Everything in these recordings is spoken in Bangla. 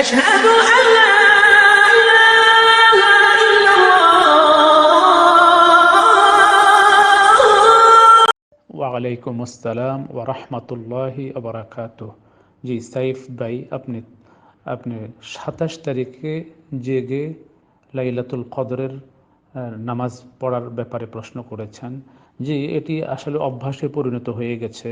أشهد أن لا إله إلا الله ওয়ালাইকুম আসসালাম ওয়া রাহমাতুল্লাহি ওয়া বারাকাতুহু জি সাইফ ভাই আপনি আপনি সাতাশ তারিখে জেগে লাইলাতুল কদরের আহ, নামাজ পড়ার ব্যাপারে প্রশ্ন করেছেন যে এটি আসলে অভ্যাসে পরিণত হয়ে গেছে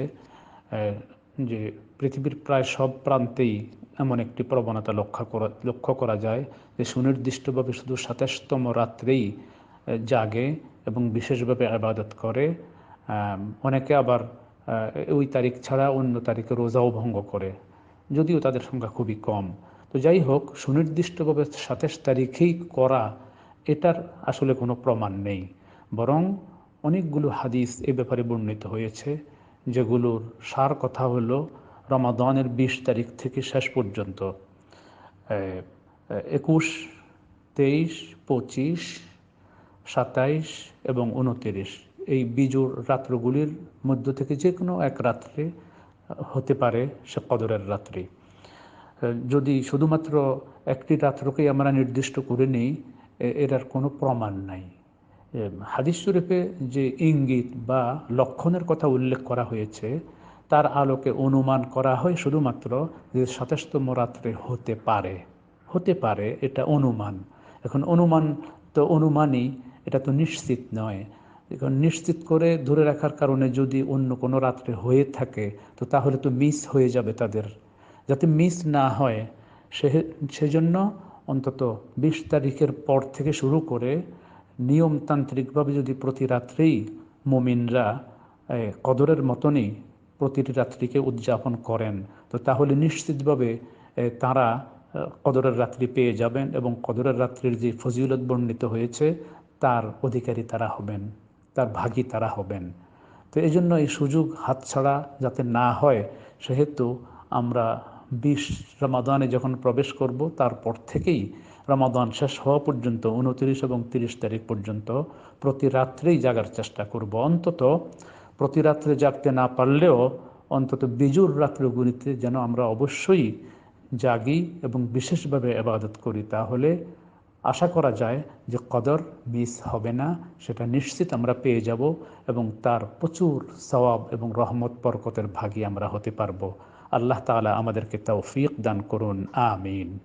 আহ, যে পৃথিবীর প্রায় সব প্রান্তেই এমন একটি প্রবণতা লক্ষ্য করা লক্ষ্য করা যায় যে সুনির্দিষ্টভাবে শুধু সাতাশতম রাত্রেই জাগে এবং বিশেষভাবে আবাদত করে। অনেকে আবার ওই তারিখ ছাড়া অন্য তারিখে রোজাও ভঙ্গ করে, যদিও তাদের সংখ্যা খুবই কম। তো যাই হোক, সুনির্দিষ্টভাবে সাতাশ তারিখেই করা, এটার আসলে কোনো প্রমাণ নেই। বরং অনেকগুলো হাদিস এ ব্যাপারে বর্ণিত হয়েছে, যেগুলোর সার কথা হলো রমাদানের বিশ তারিখ থেকে শেষ পর্যন্ত। একুশ, তেইশ, পঁচিশ, সাতাইশ এবং উনতিরিশ। এই বিজোর রাত্রগুলির মধ্য থেকে যে কোনো এক রাত্রে হতে পারে সে কদরের রাত্রি। যদি শুধুমাত্র একটি রাত্রকেই আমরা নির্দিষ্ট করে নিই এটার কোনো প্রমাণ নাই। হাদিস শরীফে যে ইঙ্গিত বা লক্ষণের কথা উল্লেখ করা হয়েছে তার আলোকে অনুমান করা হয় শুধুমাত্র যে সাতাশতম রাত্রে হতে পারে। হতে পারে, এটা অনুমান। এখন অনুমান তো অনুমানই, এটা তো নিশ্চিত নয়। এখন নিশ্চিত করে ধরে রাখার কারণে যদি অন্য কোনো রাত্রে হয়ে থাকে, তো তাহলে তো মিস হয়ে যাবে তাদের। যাতে মিস না হয়, সে সেজন্য অন্তত বিশ তারিখের পর থেকে শুরু করে নিয়মতান্ত্রিকভাবে যদি প্রতি রাত্রেই মুমিনরা কদরের মতনই প্রতিটি রাত্রিকে উদযাপন করেন। তো তাহলে নিশ্চিতভাবে তারা কদরের রাত্রি পেয়ে যাবেন এবং কদরের রাত্রির যে ফজিলত বর্ণিত হয়েছে, তার অধিকারী তারা হবেন, তার ভাগী তারা হবেন। তো এই জন্য এই সুযোগ হাতছাড়া যাতে না হয়, সেহেতু আমরা বিশ রমাদানে যখন প্রবেশ করব, তারপর থেকেই রমাদান শেষ হওয়া পর্যন্ত, উনতিরিশ এবং তিরিশ তারিখ পর্যন্ত প্রতি রাত্রেই জাগার চেষ্টা করব। অন্তত প্রতি রাত্রে জাগতে না পারলেও অন্তত বিজুর রাত্রগুলিতে যেন আমরা অবশ্যই জাগি এবং বিশেষভাবে আবাদত করি, তাহলে আশা করা যায় যে কদর মিস হবে না, সেটা নিশ্চিত আমরা পেয়ে যাব এবং তার প্রচুর সওয়াব এবং রহমত, বরকতের ভাগী আমরা হতে পারব। আল্লাহ তাআলা আমাদেরকে তৌফিক দান করুন, আমিন।